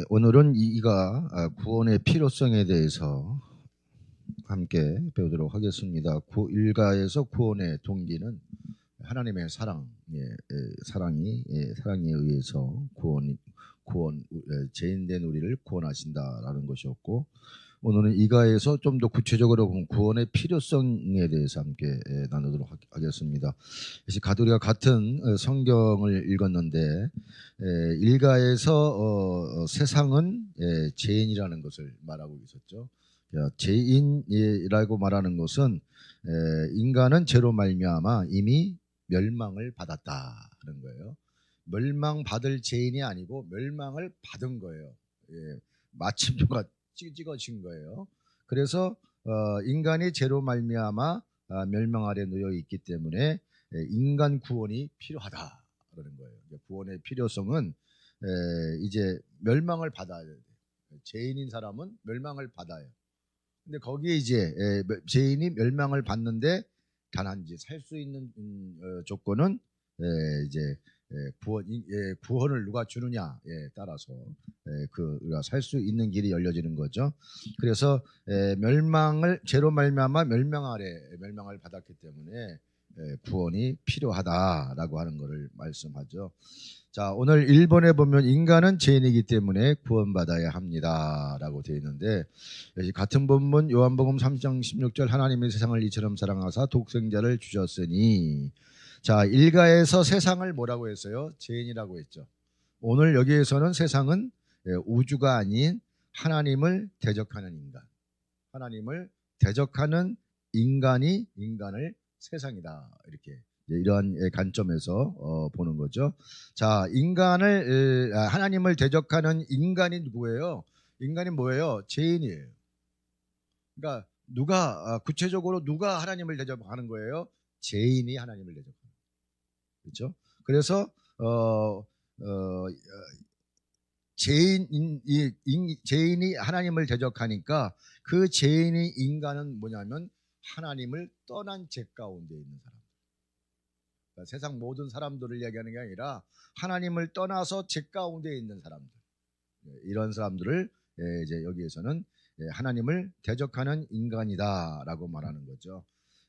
예, 오늘은 이- 이가 아, 구원의 필요성에 대해서 함께 배우도록 하겠습니다. 구, 일가에서 구원의 동기는 하나님의 사랑, 예, 예, 사랑이 예, 사랑에 의해서 구원, 구원, 예, 죄인된 우리를 구원하신다라는 것이었고 오늘은 이가에서 좀 더 구체적으로 본 구원의 필요성에 대해서 함께 예, 나누도록 하- 하겠습니다. 그래서 가도리가 같은 어, 성경을 읽었는데 에, 일가에서 어, 어, 세상은 예, 죄인이라는 것을 말하고 있었죠. 야, 죄인이라고 말하는 것은 에, 인간은 죄로 말미암아 이미 멸망을 받았다는 거예요. 멸망 받을 죄인이 아니고 멸망을 받은 거예요. 예, 마침표가 찍- 찍어진 거예요. 그래서 어, 인간이 죄로 말미암아 아, 멸망 아래 놓여 있기 때문에 예, 인간 구원이 필요하다. 그러는 거예요. 구원의 필요성은 에, 이제 멸망을 받아야 돼요. 죄인인 사람은 멸망을 받아요. 근데 거기에 이제 에, 멸- 죄인이 멸망을 받는데 단한지 살 수 있는 음, 어, 조건은 에, 이제 에, 구원 이- 예, 구원을 누가 주느냐에 따라서 에, 그 우리가 살 수 있는 길이 열려지는 거죠. 그래서 에, 멸망을 죄로 말미암아 멸망 아래 멸망을 받았기 때문에 에, 구원이 필요하다라고 하는 것을 말씀하죠. 자, 오늘 1번에 보면 인간은 죄인이기 때문에 구원받아야 합니다라고 되어 있는데 여기 같은 본문 요한복음 3장 16절 하나님의 세상을 이처럼 사랑하사 독생자를 주셨으니 자, 일가에서 세상을 뭐라고 했어요? 죄인이라고 했죠. 오늘 여기에서는 세상은 예, 우주가 아닌 하나님을 대적하는 인간. 하나님을 대적하는 인간이 인간을 세상이다. 이렇게 이러한 예, 관점에서 어, 보는 거죠. 자, 인간을 에, 아, 하나님을 대적하는 인간이 누구예요? 인간이 뭐예요? 죄인이에요. 그러니까 누가 아, 구체적으로 누가 하나님을 대적하는 거예요? 죄인이 하나님을 거예요. 그렇죠? 그래서 어, 어, 죄인 죄인이 하나님을 대적하니까 그 죄인이 인간은 뭐냐면 하나님을 떠난 죄 가운데 있는 사람. 그러니까 세상 모든 사람들을 얘기하는 게 아니라 하나님을 떠나서 죄 가운데 있는 사람들. 예, 이런 사람들을 예, 이제 여기에서는 예, 하나님을 대적하는 인간이다라고 말하는 거죠.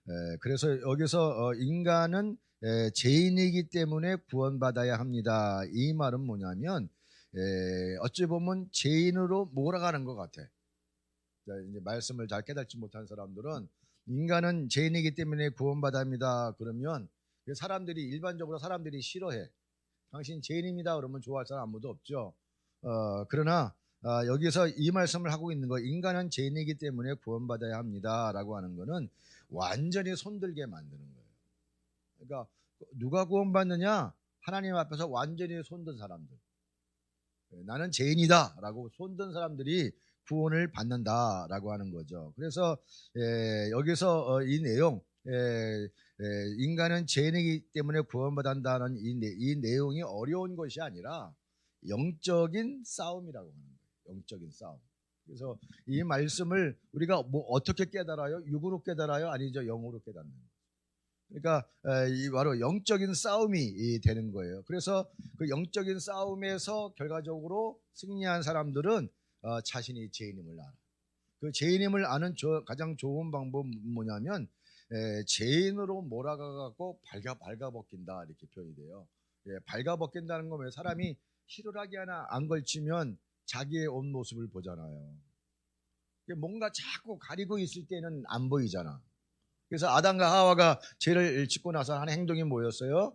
예, 그래서 여기서 어, 인간은 예, 죄인이기 때문에 구원받아야 합니다. 이 말은 뭐냐면 예, 어찌 보면 죄인으로 몰아가는 것 같아. 자, 이제 말씀을 잘 깨닫지 못한 사람들은 인간은 죄인이기 때문에 구원받아야 합니다. 그러면 사람들이 일반적으로 사람들이 싫어해. 당신 죄인입니다. 그러면 좋아할 사람 아무도 없죠. 어, 그러나 아, 여기서 이 말씀을 하고 있는 거 인간은 죄인이기 때문에 구원받아야 합니다라고 하는 거는 완전히 손들게 만드는 거예요. 그러니까 누가 구원받느냐? 하나님 앞에서 완전히 손든 사람들. 예, 나는 죄인이다라고 손든 사람들이 구원을 받는다라고 하는 거죠. 그래서 예, 여기서 어, 이 내용 예, 예, 인간은 죄인이기 때문에 구원받는다는 이, 내- 이 내용이 어려운 것이 아니라 영적인 싸움이라고 하는 거예요. 영적인 싸움. 그래서 이 말씀을 우리가 뭐 어떻게 깨달아요? 육으로 깨달아요? 아니죠 영으로 깨닫는. 거예요. 그러니까 에, 이 바로 영적인 싸움이 이 되는 거예요. 그래서 그 영적인 싸움에서 결과적으로 승리한 사람들은 어, 자신이 죄인임을 알아. 그 죄인임을 아는 저 가장 좋은 방법은 뭐냐면 에, 죄인으로 몰아가 갖고 발가 발가 벗긴다 이렇게 표현이 돼요. 예, 발가 벗긴다는 거면 사람이 희로하게 하나 안 걸치면 자기의 옷 모습을 보잖아요. 뭔가 자꾸 가리고 있을 때는 안 보이잖아. 그래서 아담과 하와가 죄를 짓고 나서 한 행동이 뭐였어요?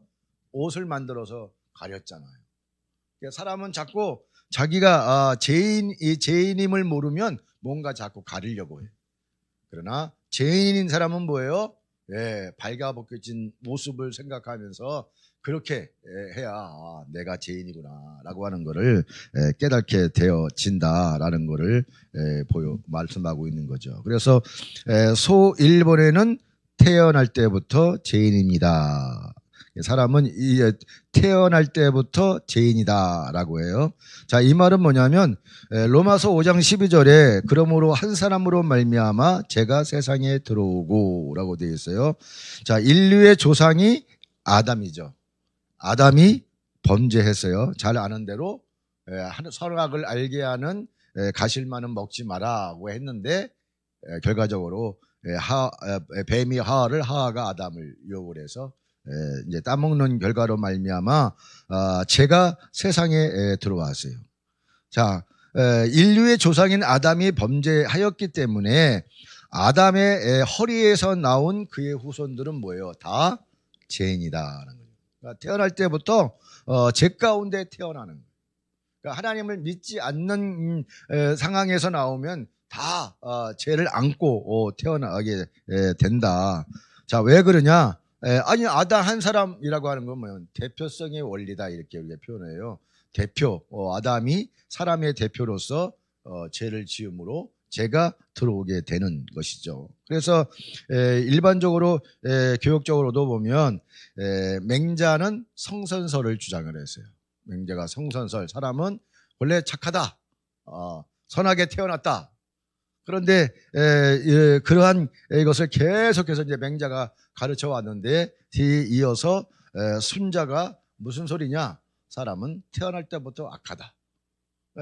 옷을 만들어서 가렸잖아요. 그러니까 사람은 자꾸 자기가 아, 죄인 이 죄인임을 모르면 뭔가 자꾸 가리려고 해. 그러나 죄인인 사람은 뭐예요? 예, 발가벗겨진 모습을 생각하면서 그렇게 예, 해야 아, 내가 죄인이구나라고 하는 것을 예, 깨닫게 되어진다라는 것을 예, 보여 말씀하고 있는 거죠. 그래서 예, 소 1번에는 태어날 때부터 죄인입니다. 사람은 이 태어날 때부터 죄인이다라고 해요. 자, 이 말은 뭐냐면 에, 로마서 5장 12절에 그러므로 한 사람으로 말미암아 죄가 세상에 들어오고라고 되어 있어요. 자, 인류의 조상이 아담이죠. 아담이 범죄했어요. 잘 아는 대로 선악을 알게 하는 에, 가실만은 먹지 마라고 했는데 에, 결과적으로 에, 하, 에, 뱀이 하와를 하와가 아담을 유혹을 해서 에, 이제 따먹는 결과로 말미암아 아, 죄가 세상에 에, 들어왔어요. 자, 에, 인류의 조상인 아담이 범죄하였기 때문에 아담의 에, 허리에서 나온 그의 후손들은 뭐예요? 다 죄인이다라는 거예요. 그러니까 태어날 때부터 어, 죄 가운데 태어나는 거예요. 그러니까 하나님을 믿지 않는 음, 에, 상황에서 나오면 다 어, 죄를 안고 어, 태어나게 에, 된다. 자, 왜 그러냐? 에, 아니 아담 한 사람이라고 하는 건 뭐예요? 대표성의 원리다 이렇게 우리가 표현해요. 대표 어, 아담이 사람의 대표로서 어, 죄를 지음으로 죄가 들어오게 되는 것이죠. 그래서 에, 일반적으로 에, 교육적으로도 보면 에, 맹자는 성선설을 주장을 했어요. 맹자가 성선설 사람은 원래 착하다, 어, 선하게 태어났다. 그런데 에, 예, 그러한 이것을 계속해서 이제 맹자가 가르쳐 왔는데 뒤 이어서 에, 순자가 무슨 소리냐? 사람은 태어날 때부터 악하다.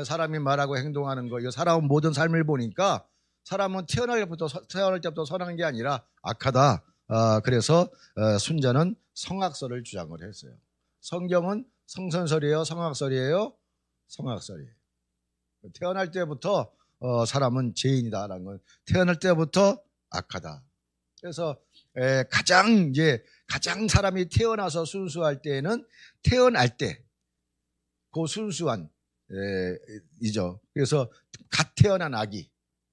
사람이 말하고 행동하는 거, 이거 살아온 모든 삶을 보니까 사람은 태어날 때부터 서- 태어날 때부터 선한 게 아니라 악하다. 아, 그래서 어, 순자는 성악설을 주장을 했어요. 성경은 성선설이에요, 성악설이에요, 성악설이에요. 태어날 때부터 어, 사람은 죄인이다라는 건 태어날 때부터 악하다. 그래서 에, 가장 이제 가장 사람이 태어나서 순수할 때는 태어날 때 그 순수한 에, 이죠. 그래서 갓 태어난 아기,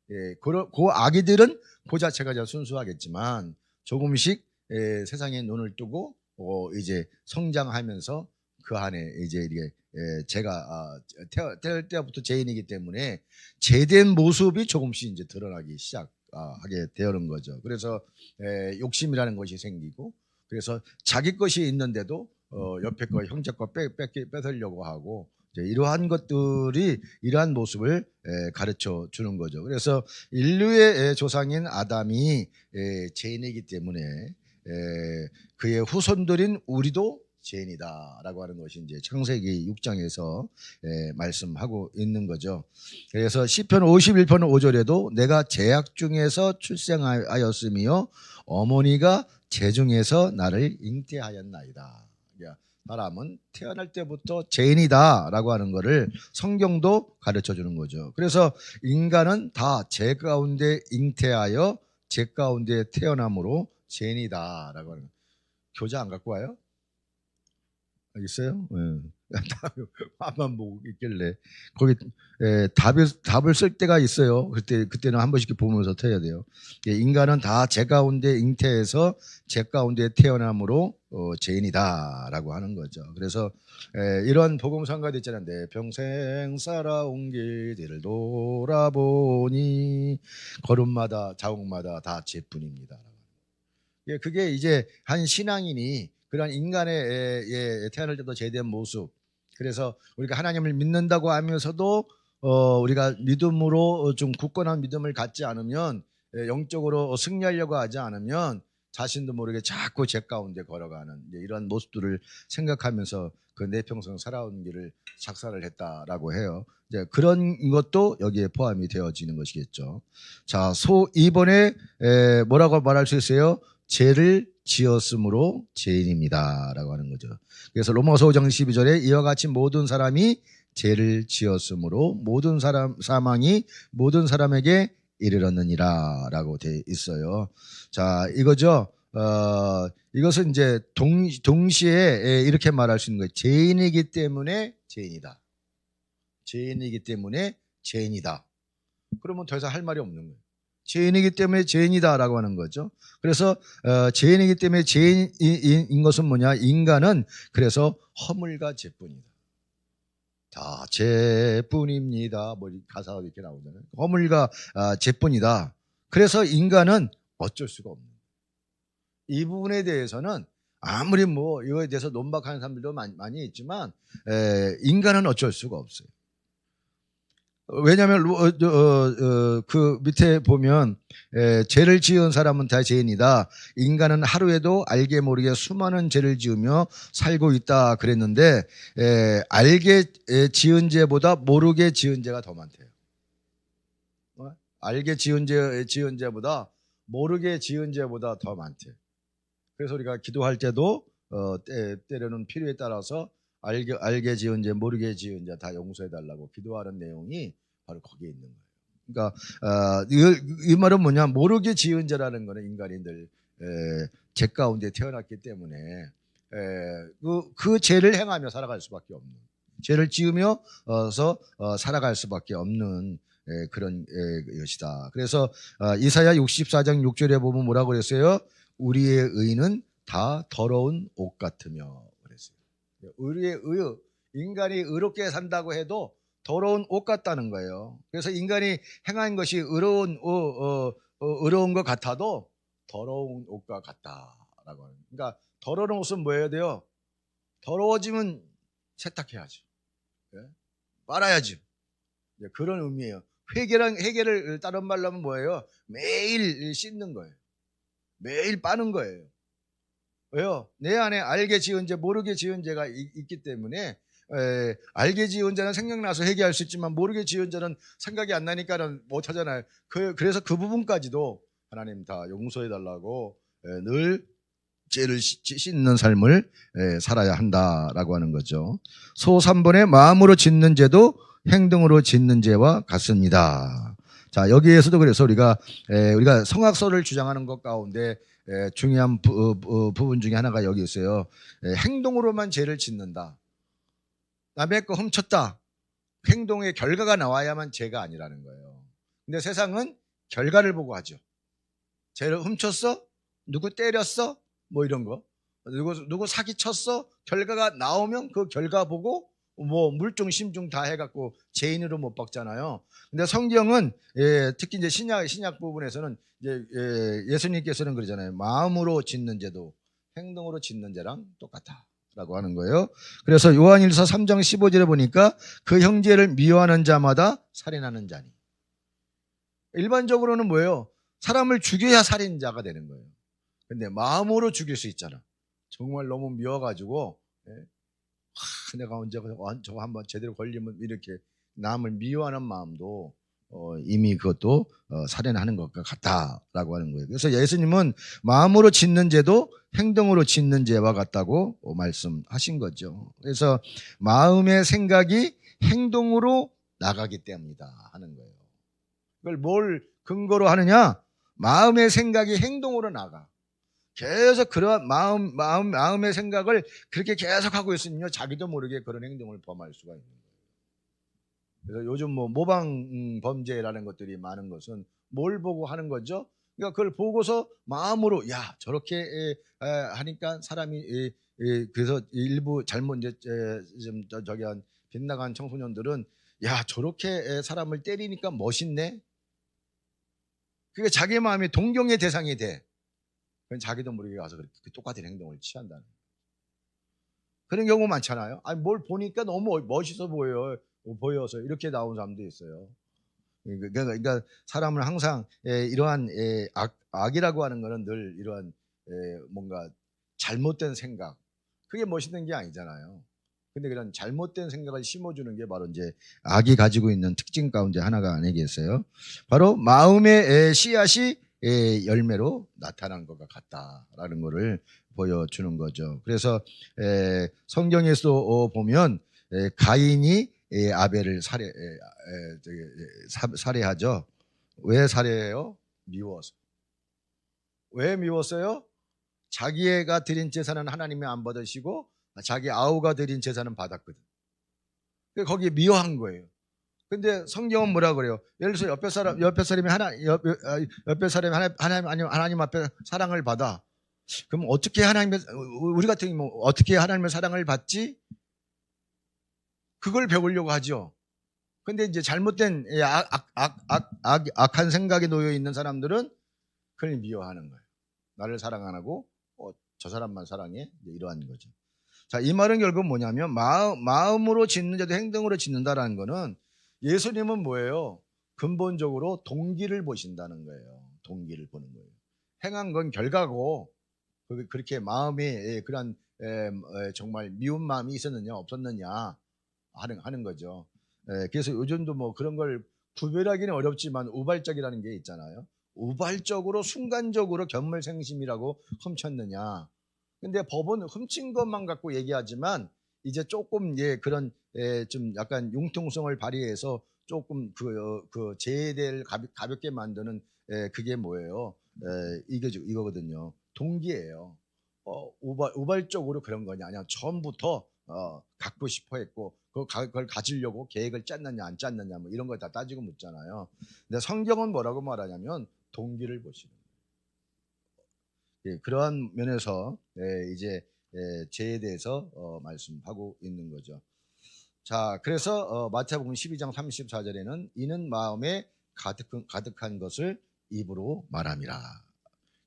예, 그, 그 아기들은 그 자체가 좀 순수하겠지만 조금씩 에, 세상에 눈을 뜨고 어, 이제 성장하면서 그 안에 이제 이게 에, 제가 아, 태어, 태어날 때부터 죄인이기 때문에 제된 모습이 조금씩 이제 드러나기 시작하게 되는 거죠. 그래서 에, 욕심이라는 것이 생기고 그래서 자기 것이 있는데도 어, 옆에 거 형제 거 뺏, 뺏, 뺏으려고 하고 이러한 것들이 이러한 모습을 에, 가르쳐 주는 거죠. 그래서 인류의 에, 조상인 아담이 에, 죄인이기 때문에 에, 그의 후손들인 우리도 죄인이다라고 하는 것이 이제 창세기 6장에서 에, 말씀하고 있는 거죠. 그래서 시편 51편 5절에도 내가 제약 중에서 출생하였으며 어머니가 재중에서 나를 잉태하였나이다. 그러니까 사람은 태어날 때부터 죄인이다라고 하는 것을 성경도 가르쳐 주는 거죠. 그래서 인간은 다 죄 가운데 잉태하여 죄 가운데 태어남으로 죄인이다라고 하는. 교재 안 갖고 와요? 있어요? 예. 앞만 보고 있길래 거기 에, 답을 답을 쓸 때가 있어요. 그때 그때는 한 번씩 보면서 태야 돼요. 예, 인간은 다죄 가운데 잉태해서 죄 가운데 태어남으로 어, 죄인이다라고 하는 거죠. 그래서 에, 이런 복음성가도 있잖아요. 내 평생 살아온 길들을 돌아보니 걸음마다 자국마다 다 죄뿐입니다. 예, 그게 이제 한 신앙인이 그런 인간의 에, 예, 태어날 때도 제대한 모습. 그래서 우리가 하나님을 믿는다고 하면서도 어, 우리가 믿음으로 좀 굳건한 믿음을 갖지 않으면 예, 영적으로 승리하려고 하지 않으면 자신도 모르게 자꾸 죄 가운데 걸어가는 이런 모습들을 생각하면서 그 내 평생 살아온 길을 작사를 했다라고 해요. 이제 그런 것도 여기에 포함이 되어지는 것이겠죠. 자, 소 이번에 에, 뭐라고 말할 수 있어요? 죄를 지었으므로 죄인입니다라고 하는 거죠. 그래서 로마서 5장 12절에 이와 같이 모든 사람이 죄를 지었으므로 모든 사람 사망이 모든 사람에게 이르렀느니라라고 돼 있어요. 자, 이거죠. 어, 이것은 이제 동, 동시에 에, 이렇게 말할 수 있는 거예요. 죄인이기 때문에 죄인이다. 죄인이기 때문에 죄인이다. 그러면 더 이상 할 말이 없는 거예요. 죄인이기 때문에 죄인이다라고 하는 거죠. 그래서 어, 죄인이기 때문에 죄인인 것은 뭐냐? 인간은 그래서 허물과 죄뿐이다. 다 죄뿐입니다. 뭐 가사가 이렇게 나오잖아요. 허물과 아, 죄뿐이다. 그래서 인간은 어쩔 수가 없는. 이 부분에 대해서는 아무리 뭐 이거에 대해서 논박하는 사람들도 많이, 많이 있지만 에, 인간은 어쩔 수가 없어요. 왜냐하면 로- 어, 어, 어, 그 밑에 보면 에, 죄를 지은 사람은 다 죄인이다. 인간은 하루에도 알게 모르게 수많은 죄를 지으며 살고 있다 그랬는데 에, 알게 에, 지은 죄보다 모르게 지은 죄가 더 많대요. 어? 알게 지은 죄 지은 죄보다 모르게 지은 죄보다 더 많대. 그래서 우리가 기도할 때도 어, 때, 때로는 필요에 따라서 알게 알게 지은 죄, 모르게 지은 죄다 용서해 달라고 기도하는 내용이 바로 거기에 있는 거예요. 그러니까 어, 이, 이 말은 뭐냐 모르게 지은 죄라는 거는 인간인들 에, 죄 가운데 태어났기 때문에 에, 그, 그 죄를 행하며 살아갈 수밖에 없는 죄를 지으며서 어, 살아갈 수밖에 없는 에, 그런 에, 것이다. 그래서 어, 이사야 64장 6절에 보면 뭐라고 그랬어요? 우리의 의는 다 더러운 옷 같으며 그랬어요. 우리의 의, 인간이 의롭게 산다고 해도 더러운 옷 같다는 거예요. 그래서 인간이 행한 것이 의로운 어, 어, 어, 의로운 것 같아도 더러운 옷과 같다라고 하는. 그러니까 더러운 옷은 뭐 해야 돼요? 더러워지면 세탁해야죠. 예? 빨아야죠. 예, 그런 의미예요. 회개랑 회개를 다른 말로 하면 뭐예요? 매일 씻는 거예요. 매일 빠는 거예요. 왜요? 내 안에 알게 지은 죄, 모르게 지은 죄가 이- 있기 때문에 에, 알게 지은 죄는 생각나서 회개할 수 있지만 모르게 지은 죄는 생각이 안 나니까는 못 하잖아요. 그, 그래서 그 부분까지도 하나님 다 용서해 달라고 에, 늘 죄를 씻- 씻는 삶을 에, 살아야 한다라고 하는 거죠. 소 3번의 마음으로 짓는 죄도 행동으로 짓는 죄와 같습니다. 자 여기에서도 그래서 우리가 에, 우리가 성악설을 주장하는 것 가운데 에, 중요한 부, 어, 어, 부분 중에 하나가 여기 있어요. 에, 행동으로만 죄를 짓는다. 남의 거 훔쳤다. 행동의 결과가 나와야만 죄가 아니라는 거예요. 근데 세상은 결과를 보고 하죠. 죄를 훔쳤어? 누구 때렸어? 뭐 이런 거. 누구 누구 사기 쳤어? 결과가 나오면 그 결과 보고 뭐 물중 심중 다 해갖고 죄인으로 못 박잖아요. 근데 성경은 예, 특히 이제 신약 신약 부분에서는 이제 예, 예수님께서는 그러잖아요. 마음으로 짓는 죄도 행동으로 짓는 죄랑 똑같다 라고 하는 거예요. 그래서 요한일서 3장 15절에 보니까 그 형제를 미워하는 자마다 살인하는 자니. 일반적으로는 뭐예요? 사람을 죽여야 살인자가 되는 거예요. 근데 마음으로 죽일 수 있잖아. 정말 너무 미워가지고 예. 하, 내가 언제 저거 한번 제대로 걸리면 이렇게 남을 미워하는 마음도 어, 이미 그것도 어, 살인하는 것과 같다라고 하는 거예요. 그래서 예수님은 마음으로 짓는 죄도 행동으로 짓는 죄와 같다고 어, 말씀하신 거죠. 그래서 마음의 생각이 행동으로 나가기 때문이다 하는 거예요. 그걸 뭘 근거로 하느냐? 마음의 생각이 행동으로 나가. 계속 그런 마음, 마음, 마음의 생각을 그렇게 계속 하고 있으면요, 자기도 모르게 그런 행동을 범할 수가 있는 거예요. 그래서 요즘 뭐 모방 음, 범죄라는 것들이 많은 것은 뭘 보고 하는 거죠? 그러니까 그걸 보고서 마음으로 야 저렇게 하니까 사람이 그래서 일부 잘못 이제 에, 좀 저, 저기 한 빗나간 청소년들은 야 저렇게 에, 사람을 때리니까 멋있네. 그게 자기 마음이 동경의 대상이 돼. 그건 자기도 모르게 가서 그렇게 똑같은 행동을 취한다는. 그런 경우 많잖아요. 아니 뭘 보니까 너무 멋있어 보여요. 보여서 이렇게 나온 사람도 있어요. 그러니까, 그러니까 사람은 항상 에, 이러한 에, 악, 악이라고 하는 거는 늘 이러한 에, 뭔가 잘못된 생각 그게 멋있는 게 아니잖아요. 근데 그런 잘못된 생각을 심어주는 게 바로 이제 악이 가지고 있는 특징 가운데 하나가 아니겠어요? 바로 마음의 에, 씨앗이 에, 열매로 나타난 것과 같다라는 것을 보여주는 거죠. 그래서 에, 성경에서 어, 보면 에, 가인이 에, 아벨을 살해 살해하죠. 왜 살해해요? 미워서. 왜 미웠어요? 자기가 드린 제사는 하나님이 안 받으시고 자기 아우가 드린 제사는 받았거든. 그 거기에 미워한 거예요. 근데 성경은 뭐라 그래요? 예를 들어서 옆에 사람 옆에 사람이 하나 옆, 아, 옆에 사람이 하나, 하나님 아니면 하나님 앞에 사랑을 받아. 그럼 어떻게 하나님의 우리 같은 경우 뭐 어떻게 하나님의 사랑을 받지? 그걸 배우려고 하죠. 근데 이제 잘못된 이 악, 악, 악, 악, 악, 악한 생각에 놓여 있는 사람들은 그걸 미워하는 거예요. 나를 사랑 안 하고 어, 저 사람만 사랑해 이러한 거죠. 자, 이 말은 결국 뭐냐면 마음, 마음으로 짓는 자도 행동으로 짓는다라는 거는 예수님은 뭐예요? 근본적으로 동기를 보신다는 거예요. 동기를 보는 거예요. 행한 건 결과고 그- 그렇게 마음이 예, 그런 에, 에, 정말 미운 마음이 있었느냐 없었느냐 하는 하는 거죠. 에, 그래서 요즘도 뭐 그런 걸 구별하기는 어렵지만 우발적이라는 게 있잖아요. 우발적으로 순간적으로 견물생심이라고 훔쳤느냐. 근데 법은 훔친 것만 갖고 얘기하지만 이제 조금 예 그런 예, 좀 약간 융통성을 발휘해서 조금 그, 어, 그 제대를 가볍, 가볍 게 만드는 예, 그게 뭐예요? 예, 이게 이거거든요. 동기예요. 어, 우발, 우발적으로 그런 거냐? 아니야. 처음부터 어, 갖고 싶어 했고 그걸, 가지려고 계획을 짰느냐 안 짰느냐 뭐 이런 걸 다 따지고 묻잖아요. 근데 성경은 뭐라고 말하냐면 동기를 보시는 거예요. 예, 그러한 면에서 예, 이제 예, 죄에 대해서 어, 말씀하고 있는 거죠. 자, 그래서 어, 마태복음 12장 34절에는 이는 마음에 가득, 가득한 것을 입으로 말함이라.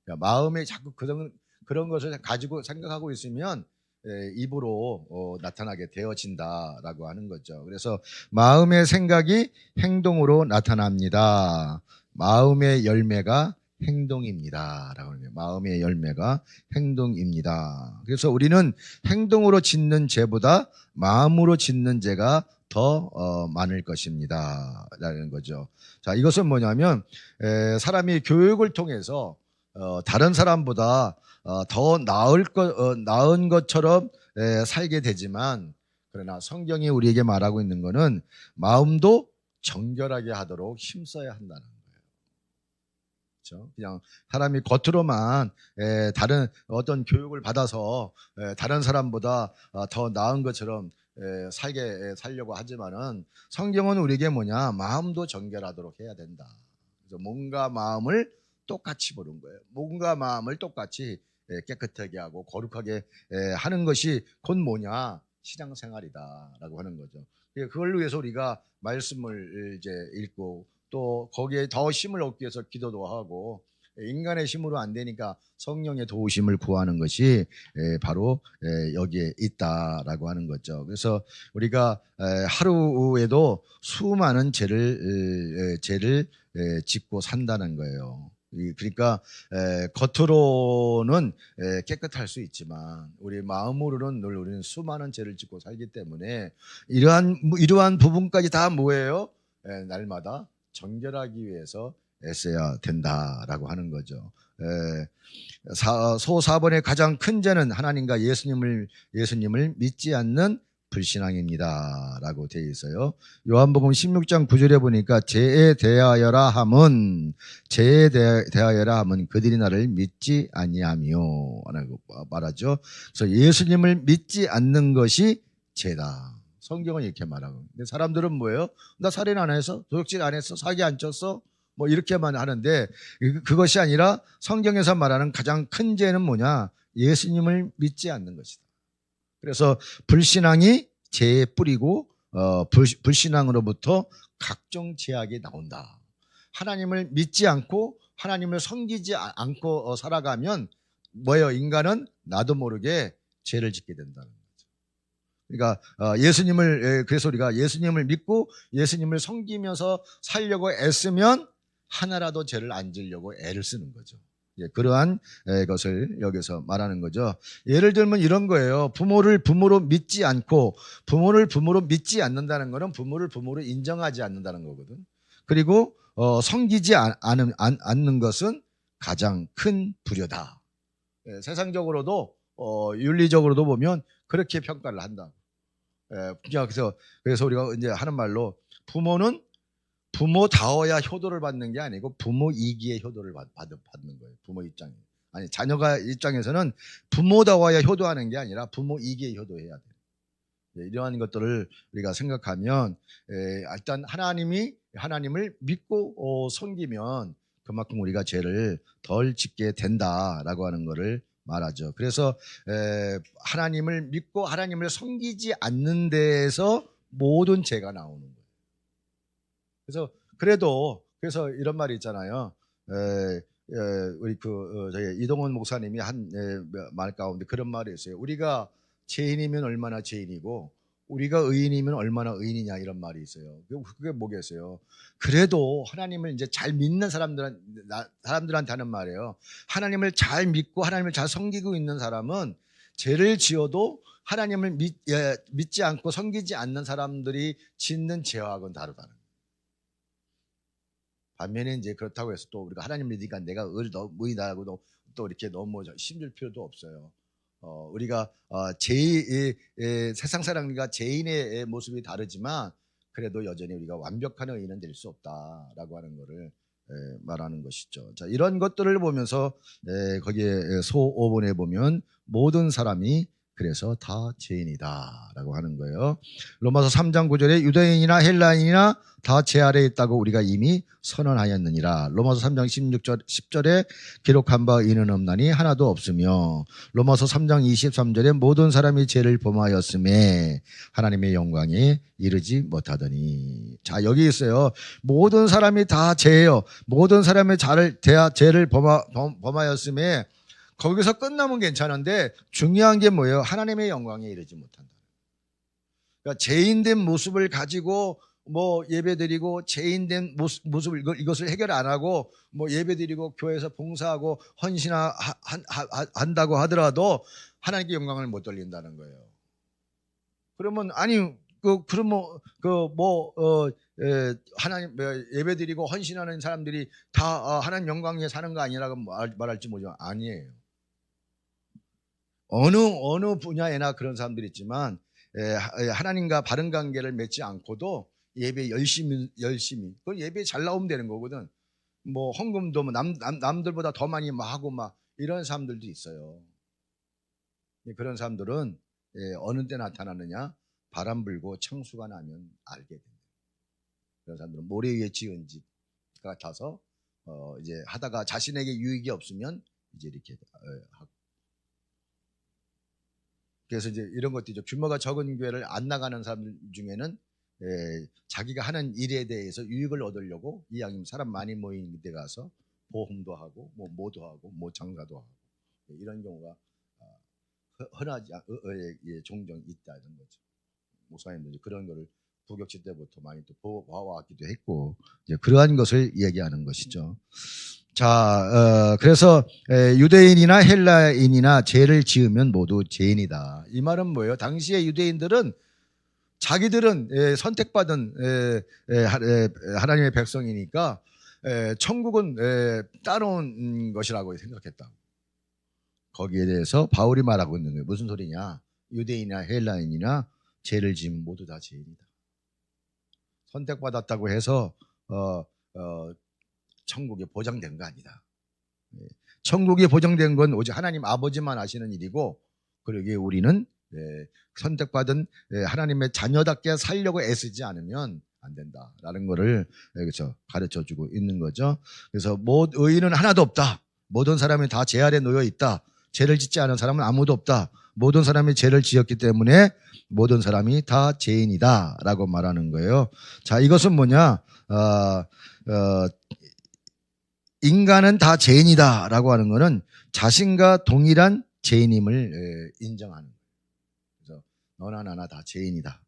그러니까 마음에 자꾸 그런 그런 것을 가지고 생각하고 있으면 에, 입으로 어, 나타나게 되어진다라고 하는 거죠. 그래서 마음의 생각이 행동으로 나타납니다. 마음의 열매가 행동입니다 라고 하는 거예요. 마음의 열매가 행동입니다. 그래서 우리는 행동으로 짓는 죄보다 마음으로 짓는 죄가 더 어, 많을 것입니다 라는 거죠. 자, 이것은 뭐냐면 에, 사람이 교육을 통해서 어, 다른 사람보다 어, 더 나을 것, 어, 나은 것처럼 에, 살게 되지만 그러나 성경이 우리에게 말하고 있는 것은 마음도 정결하게 하도록 힘써야 한다는. 그렇죠? 그냥 사람이 겉으로만 에, 다른 어떤 교육을 받아서 에, 다른 사람보다 어, 더 나은 것처럼 에, 살게 에, 살려고 하지만은 성경은 우리에게 뭐냐 마음도 정결하도록 해야 된다. 그래서 몸과 마음을 똑같이 보는 거예요. 몸과 마음을 똑같이 에, 깨끗하게 하고 거룩하게 에, 하는 것이 곧 뭐냐 신앙생활이다라고 하는 거죠. 예, 그걸 위해서 우리가 말씀을 이제 읽고 또 거기에 더 힘을 얻기 위해서 기도도 하고 인간의 힘으로 안 되니까 성령의 도우심을 구하는 것이 에, 바로 에, 여기에 있다라고 하는 거죠. 그래서 우리가 에, 하루에도 수많은 죄를 에, 죄를 에, 짓고 산다는 거예요. 이- 그러니까 에, 겉으로는 에, 깨끗할 수 있지만 우리 마음으로는 늘 우리는 수많은 죄를 짓고 살기 때문에 이러한 이러한 부분까지 다 뭐예요? 에, 날마다 정결하기 위해서 애써야 된다라고 하는 거죠. 에, 사, 소 4번의 가장 큰 죄는 하나님과 예수님을 예수님을 믿지 않는 불신앙입니다 라고 되어 있어요. 요한복음 16장 9절에 보니까 죄에 대하여라 함은 죄에 대- 대하여라 함은 그들이 나를 믿지 아니하며 라고 말하죠. 그래서 예수님을 믿지 않는 것이 죄다. 성경은 이렇게 말하고. 근데 사람들은 뭐예요? 나 살인 안 해서 도둑질 안 했어 사기 안 쳤어 뭐 이렇게만 하는데 그- 그것이 아니라 성경에서 말하는 가장 큰 죄는 뭐냐? 예수님을 믿지 않는 것이다. 그래서 불신앙이 죄의 뿌리고 어, 불, 불신앙으로부터 각종 죄악이 나온다. 하나님을 믿지 않고 하나님을 섬기지 아- 않고 어, 살아가면 뭐예요? 인간은 나도 모르게 죄를 짓게 거죠. 그러니까 어, 예수님을 예, 그래서 우리가 예수님을 믿고 예수님을 섬기면서 살려고 애쓰면 하나라도 죄를 안 지려고 애를 쓰는 거죠. 예, 그러한 에, 것을 여기서 말하는 거죠. 예를 들면 이런 거예요. 부모를 부모로 믿지 않고 부모를 부모로 믿지 않는다는 것은 부모를 부모로 인정하지 않는다는 거거든. 그리고 어, 섬기지 않, 않, 않, 않는 것은 가장 큰 불효다. 예, 세상적으로도 어, 윤리적으로도 보면 그렇게 평가를 한다. 예, 그래서 그래서 우리가 이제 하는 말로 부모는 부모다워야 효도를 받는 게 아니고 부모이기에 효도를 받, 받, 받는 거예요. 부모 입장에. 아니 자녀가 입장에서는 부모다워야 효도하는 게 아니라 부모이기에 효도해야 돼요. 예, 이러한 것들을 우리가 생각하면 에, 일단 하나님이 하나님을 믿고 어, 섬기면 그만큼 우리가 죄를 덜 짓게 된다라고 하는 것을 말하죠. 그래서 에, 하나님을 믿고 하나님을 섬기지 않는 데에서 모든 죄가 나오는 거예요. 그래서 그래도 그래서 이런 말이 있잖아요. 우리 그 어, 저희 이동원 목사님이 한 말 가운데 그런 말이 있어요. 우리가 죄인이면 얼마나 죄인이고 우리가 의인이면 얼마나 의인이냐 이런 말이 있어요. 그게- 뭐겠어요? 그래도 하나님을 이제 잘 믿는 사람들한테 하는 말이에요. 하나님을 잘 믿고 하나님을 잘 섬기고 있는 사람은 죄를 지어도 하나님을 믿, 예, 믿지 않고 섬기지 않는 사람들이 짓는 죄와는 다르다는. 반면에 이제 그렇다고 해서 또 우리가 하나님 믿으니까 내가 의인하고 또, 또 이렇게 너무 힘들 필요도 없어요. 어, 우리가 어, 제 이- 이- 세상 사람과 죄인의 모습이 다르지만 그래도 여전히 우리가 완벽한 의인은 될 수 없다라고 하는 것을 에, 말하는 것이죠. 자, 이런 것들을 보면서 에, 거기에 소 5번에 보면 모든 사람이 그래서 다 죄인이다라고 하는 거예요. 로마서 3장 9절에 유대인이나 헬라인이나 다죄 아래에 있다고 우리가 이미 선언하였느니라. 로마서 3장 16절 10절에 기록한 바 이는 없나니 하나도 없으며 로마서 3장 23절에 모든 사람이 죄를 범하였음에 하나님의 영광에 이르지 못하더니 자 여기 있어요. 모든 사람이 다 죄예요. 모든 사람이 죄를 범하, 범, 범하였음에 거기서 끝나면 괜찮은데 중요한 게 뭐예요? 하나님의 영광에 이르지 못한다. 그러니까 죄인된 모습을 가지고 뭐 예배드리고 죄인된 모습, 이걸- 이것을 해결 안 하고 뭐 예배드리고 교회에서 봉사하고 헌신하 한- 하- 한다고 하더라도 하나님께 영광을 못 돌린다는 거예요. 그러면 아니 그 그러면 그뭐 에, 하나님 뭐, 예배드리고 헌신하는 사람들이 다 어, 하나님 영광에 사는 거 아니라고 말, 말할지 모르지만 아니에요. 어느 어느 분야에나 그런 사람들이 있지만 에, 하- 에, 하나님과 바른 관계를 맺지 않고도 예배 열심히 열심히 그 예배 잘 나오면 되는 거거든. 뭐 헌금도 뭐 남, 남 남들보다 더 많이 막 하고 막 이런 사람들도 있어요. 예, 그런 사람들은 예, 어느 때 나타나느냐 바람 불고 청수가 나면 알게 됩니다. 그런 사람들은 모래 위에 지은 집 같아서 어, 이제 하다가 자신에게 유익이 없으면 이제 이렇게 어, 하고 그래서 이제 이런 것도 죠 규모가 적은 교회를 안 나가는 사람들 중에는 에, 자기가 하는 일에 대해서 유익을 얻으려고 이왕이면 사람 많이 모이는 데 가서 보험도 하고 뭐 모도 하고 뭐 장사도 하고 이런 경우가 아, 흔- 흔하지 않- 어, 어, 예, 예, 종종 있다는 거죠. 목사님들이 그런 거를 부격치 때부터 많이 또 보- 봐왔기도 했고 이제 그러한 것을 얘기하는 것이죠. 자, 어, 그래서 에, 유대인이나 헬라인이나 죄를 지으면 모두 죄인이다. 이 말은 뭐예요? 당시의 유대인들은 자기들은 에, 선택받은 하나님의 백성이니까 에, 천국은 에, 따놓은 것이라고 생각했다. 거기에 대해서 바울이 말하고 있는 거예요. 무슨 소리냐? 유대인이나 헬라인이나 죄를 지으면 모두 다 죄인이다. 선택받았다고 해서 어, 어, 천국이 보장된 거 아니다. 예. 천국이 보장된 건 오직 하나님 아버지만 아시는 일이고 그러기에 우리는 예, 선택받은 예, 하나님의 자녀답게 살려고 애쓰지 않으면 안 된다라는 것을 여기서 가르쳐 주고 있는 거죠. 그래서 모 의인은 하나도 없다. 모든 사람이 다 죄 아래 놓여 있다. 죄를 짓지 않은 사람은 아무도 없다. 모든 사람이 죄를 지었기 때문에 모든 사람이 다 죄인이다라고 말하는 거예요. 자, 이것은 뭐냐? 어, 어, 인간은 다 죄인이다라고 하는 것은 자신과 동일한 죄인임을 에, 인정하는 거예요. 너나 나나 다 죄인이다.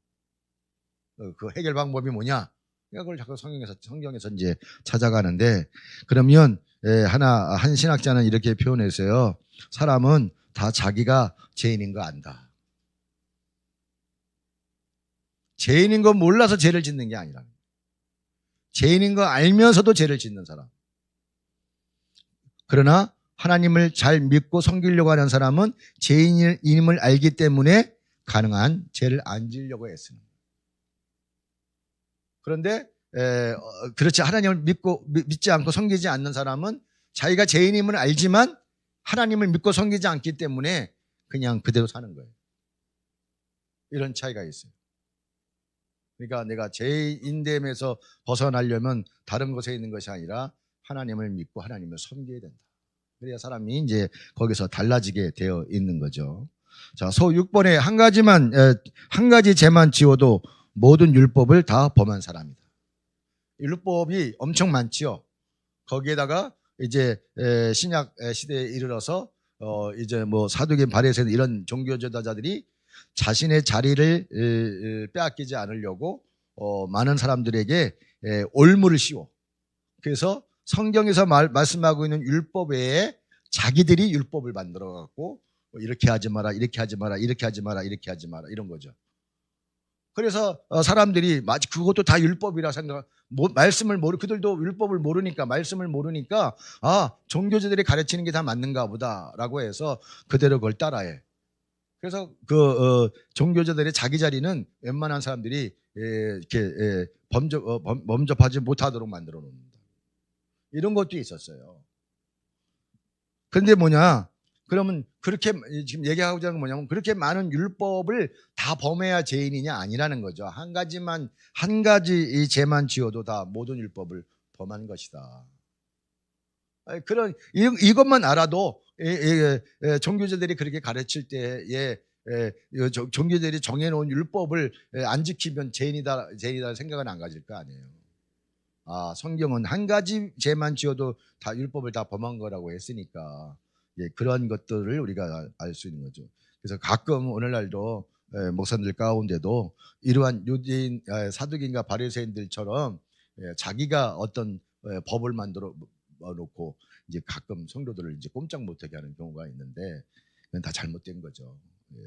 어, 그 해결 방법이 뭐냐? 그걸 자꾸 성경에서 성경에서 이제 찾아가는데 그러면 에, 하나 한 신학자는 이렇게 표현했어요. 사람은 다 자기가 죄인인 거 안다. 죄인인 거 몰라서 죄를 짓는 게 아니라 죄인인 거 알면서도 죄를 짓는 사람. 그러나 하나님을 잘 믿고 섬기려고 하는 사람은 죄인임을 알기 때문에 가능한 죄를 안 지려고 애쓰는 거예요. 그런데 에, 어, 그렇지 하나님을 믿고 믿- 믿지 않고 섬기지 않는 사람은 자기가 죄인임을 알지만 하나님을 믿고 섬기지 않기 때문에 그냥 그대로 사는 거예요. 이런 차이가 있어요. 그러니까 내가 죄인됨에서 벗어나려면 다른 곳에 있는 것이 아니라 하나님을 믿고 하나님을 섬겨야 된다. 그래야 사람이 이제 거기서 달라지게 되어 있는 거죠. 자, 소 6번에 한 가지만, 에, 한 가지 죄만 지워도 모든 율법을 다 범한 사람이다. 율법이 엄청 많지요. 거기에다가 이제 에, 신약 에, 시대에 이르러서 어, 이제 뭐 사두개 바리새인 이런 종교 지도자들이 자신의 자리를 빼앗기지 않으려고 어, 많은 사람들에게 에, 올무를 씌워. 그래서 성경에서 말, 말씀하고 있는 율법 외에 자기들이 율법을 만들어 갖고 뭐 이렇게 하지 마라, 이렇게 하지 마라, 이렇게 하지 마라, 이렇게 하지 마라 이런 거죠. 그래서 어, 사람들이 마치 그것도 다 율법이라 생각, 뭐, 말씀을 모르, 그들도 율법을 모르니까 말씀을 모르니까 아 종교자들이 가르치는 게 다 맞는가 보다라고 해서 그대로 그걸 따라해. 그래서 그 어, 종교자들의 자기 자리는 웬만한 사람들이 에, 이렇게 에, 범접 어, 범, 범접하지 못하도록 만들어 놓는다. 이런 것도 있었어요. 근데 뭐냐? 그러면 그렇게 지금 얘기하고자 하는 건 뭐냐면 그렇게 많은 율법을 다 범해야 죄인이냐 아니라는 거죠. 한 가지만 한 가지 이 죄만 지어도 다 모든 율법을 범한 것이다. 그런 이, 이것만 알아도 종교자들이 그렇게 가르칠 때에 예, 이 종- 종교들이 정해놓은 율법을 예, 안 지키면 죄인이다 죄인이다 생각은 안 가질 거 아니에요. 아 성경은 한 가지 죄만 지어도 다 율법을 다 범한 거라고 했으니까 예, 그런 것들을 우리가 알 수 있는 거죠. 그래서 가끔 오늘날도 예, 목사님들 가운데도 이러한 유대인 예, 사두기인가 바리새인들처럼 예, 자기가 어떤 예, 법을 만들어 놓고 이제 가끔 성도들을 이제 꼼짝 못하게 하는 경우가 있는데 그건 다 잘못된 거죠. 예.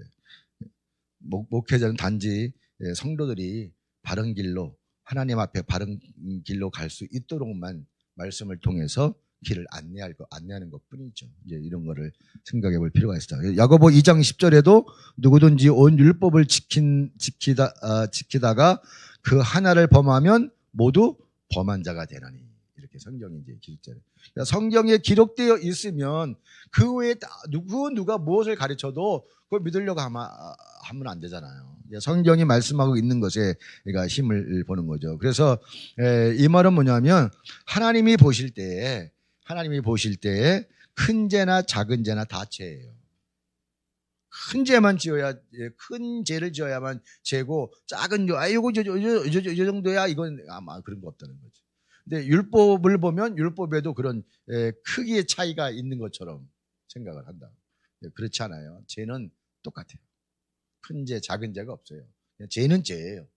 목, 목회자는 단지 예, 성도들이 바른 길로 하나님 앞에 바른 길로 갈 수 있도록만 말씀을 통해서 길을 안내할 거 안내하는 것 뿐이죠. 이제 이런 거를 생각해 볼 필요가 있어요. 야고보 2장 10절에도 누구든지 온 율법을 지킨 지키다 아, 지키다가 그 하나를 범하면 모두 범한 자가 되나니 이렇게 성경이 이제 기록되는. 그러니까 성경에 기록되어 있으면 그 외에 다- 누구 누가 무엇을 가르쳐도 그걸 믿으려고 하면, 아, 하면 안 되잖아요. 성경이 말씀하고 있는 것에 우리가 힘을 보는 거죠. 그래서 에, 이 말은 뭐냐면 하나님이 보실 때에 하나님이 보실 때에 큰 죄나 작은 죄나 다 죄예요. 큰 죄만 지어야 예, 큰 죄를 지어야만 죄고 작은 죄 아이고 저, 저, 저, 저, 저, 저 정도야 이건 아마 그런 거 없다는 거죠. 근데 율법을 보면 율법에도 그런 에, 크기의 차이가 있는 것처럼 생각을 한다. 예, 그렇지 않아요. 죄는 똑같아요. 큰 죄, 작은 죄가 없어요. 죄는 죄예요.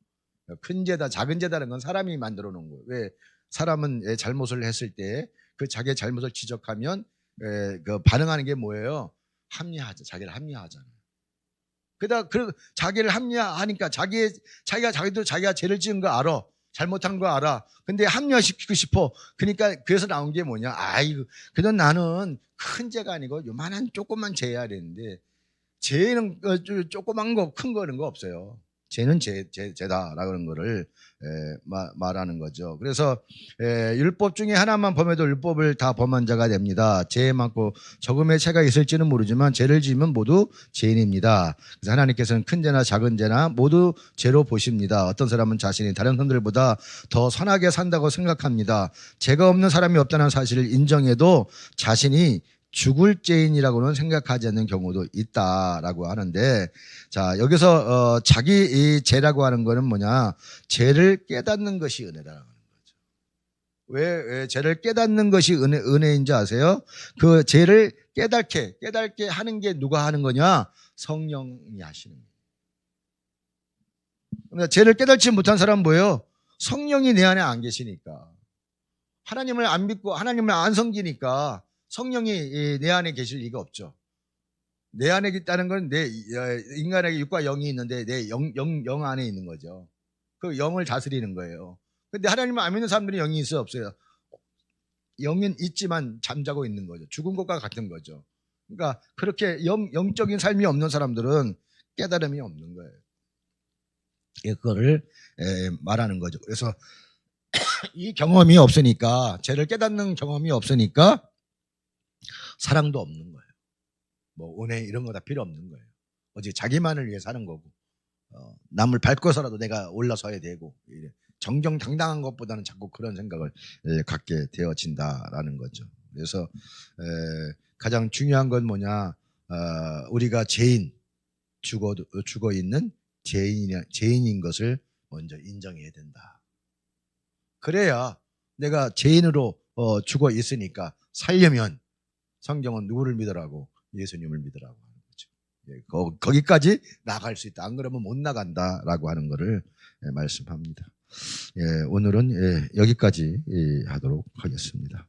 큰 죄다, 작은 죄다는 건 사람이 만들어 놓은 거예요. 왜 사람은 예, 잘못을 했을 때 그 자기의 잘못을 지적하면 에, 그 반응하는 게 뭐예요? 합리하죠. 자기를 합리화하잖아요. 그다 그 자기를 합리화하니까 자기의 자기가 자기도 자기가 죄를 지은 거 알아. 잘못한 거 알아. 근데 합리화시키고 싶어. 그러니까 그래서 나온 게 뭐냐? 아이고, 그래도 나는 큰 죄가 아니고 요만한 조그만 죄야 되는데 죄는 조그만 거, 큰 거는 거 없어요. 죄는 죄, 죄, 에, 마- 말하는 거죠. 그래서 에, 율법 중에 하나만 범해도 율법을 다 범한 자가 됩니다. 죄에 많고 적음의 차가 있을지는 모르지만 죄를 지으면 모두 죄인입니다. 그래서 하나님께서는 큰 죄나 작은 죄나 모두 죄로 보십니다. 어떤 사람은 자신이 다른 사람들보다 더 선하게 산다고 생각합니다. 죄가 없는 사람이 없다는 사실을 인정해도 자신이 죽을 죄인이라고는 생각하지 않는 경우도 있다라고 하는데 자 여기서 어, 자기 이 죄라고 하는 거는 뭐냐 죄를 깨닫는 것이 은혜라는 거죠. 왜, 왜 죄를 깨닫는 것이 은혜, 은혜인지 아세요? 그 죄를 깨닫게 깨닫게 하는 게 누가 하는 거냐 성령이 하시는 거예요. 그러니까 죄를 깨닫지 못한 사람은 뭐예요? 성령이 내 안에 안 계시니까 하나님을 안 믿고 하나님을 안 섬기니까 성령이 이, 내 안에 계실 리가 없죠. 내 안에 있다는 건 내 인간에게 육과 영이 있는데 내 영, 영, 영 안에 있는 거죠. 그 영을 다스리는 거예요. 근데 하나님을 안 믿는 사람들이 영이 있어요, 없어요? 영은 있지만 잠자고 있는 거죠. 죽은 것과 같은 거죠. 그러니까 그렇게 영, 영적인 삶이 없는 사람들은 깨달음이 없는 거예요. 예, 그거를 에, 말하는 거죠. 그래서 이 경험이 없으니까 죄를 깨닫는 경험이 없으니까 사랑도 없는 거예요. 뭐 은혜 이런 거 다 필요 없는 거예요. 어제 자기만을 위해 사는 거고 어, 남을 밟고서라도 내가 올라서야 되고. 정정당당한 것보다는 자꾸 그런 생각을 에, 갖게 되어진다라는 거죠. 그래서 에, 가장 중요한 건 뭐냐? 어, 우리가 죄인 죽어 죽어 있는 죄인 죄인인 것을 먼저 인정해야 된다. 그래야 내가 죄인으로 어, 죽어 있으니까 살려면 성경은 누구를 믿으라고 예수님을 믿으라고 하는 거죠. 예, 거, 거기까지 나갈 수 있다. 안 그러면 못 나간다라고 하는 것을 예, 말씀합니다. 예, 오늘은 예, 여기까지 예, 하도록 하겠습니다.